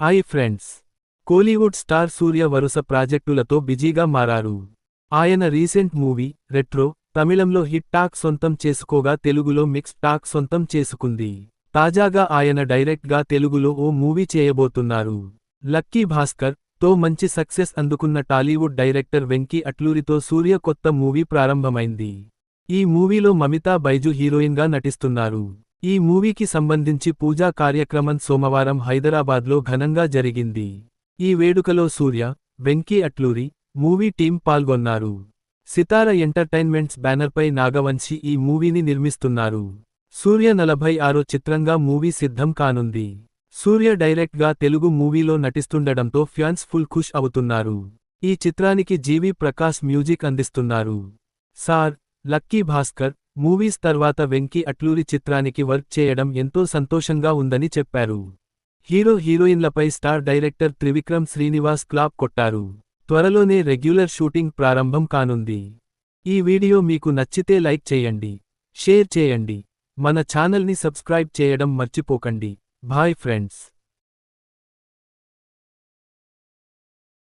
Hi friends. Kollywood star Suriya వరుస ప్రాజెక్టులతో బిజీగా మారారు. ఆయన రీసెంట్ మూవీ రెట్రో తమిళంలో హిట్ టాక్ సొంతం చేసుకోగా తెలుగులో మిక్స్ టాక్ సొంతం చేసుకుంది. తాజాగా ఆయన డైరెక్ట్గా తెలుగులో ఓ మూవీ చేయబోతున్నారు. లక్కీ భాస్కర్తో మంచి సక్సెస్ అందుకున్న టాలీవుడ్ డైరెక్టర్ వెంకీ అట్లూరితో సూర్య కొత్త మూవీ ప్రారంభమైంది. ఈ మూవీలో మమితా బైజు హీరోయిన్గా నటిస్తున్నారు. ఈ మూవీకి సంబంధించి పూజా కార్యక్రమం సోమవారం హైదరాబాద్లో ఘనంగా జరిగింది. ఈ వేడుకలో సూర్య వెంకీ అట్లూరి మూవీ టీం పాల్గొన్నారు. సితార ఎంటర్టైన్మెంట్స్ బ్యానర్పై నాగవంశి ఈ మూవీని నిర్మిస్తున్నారు. సూర్య నలభై ఆరో చిత్రంగా మూవీ సిద్ధం కానుంది. సూర్య డైరెక్ట్గా తెలుగు మూవీలో నటిస్తుండడంతో ఫ్యాన్స్ ఫుల్ ఖుష్ అవుతున్నారు. ఈ చిత్రానికి జీవి ప్రకాష్ మ్యూజిక్ అందిస్తున్నారు. సార్ లక్కీ భాస్కర్ మూవీస్ తర్వాత వెంకీ అట్లూరి చిత్రానికి వర్క్ చేయడం ఎంతో సంతోషంగా ఉందని చెప్పారు. Hero హీరోయిన్లపై star director Trivikram Srinivas clap కొట్టారు. త్వరలోనే రెగ్యులర్ షూటింగ్ ప్రారంభం కానుంది. ఈ వీడియో మీకు నచ్చితే లైక్ చేయండి షేర్ చేయండి మన ఛానల్ని సబ్స్క్రైబ్ చేయడం మర్చిపోకండి. Bye friends.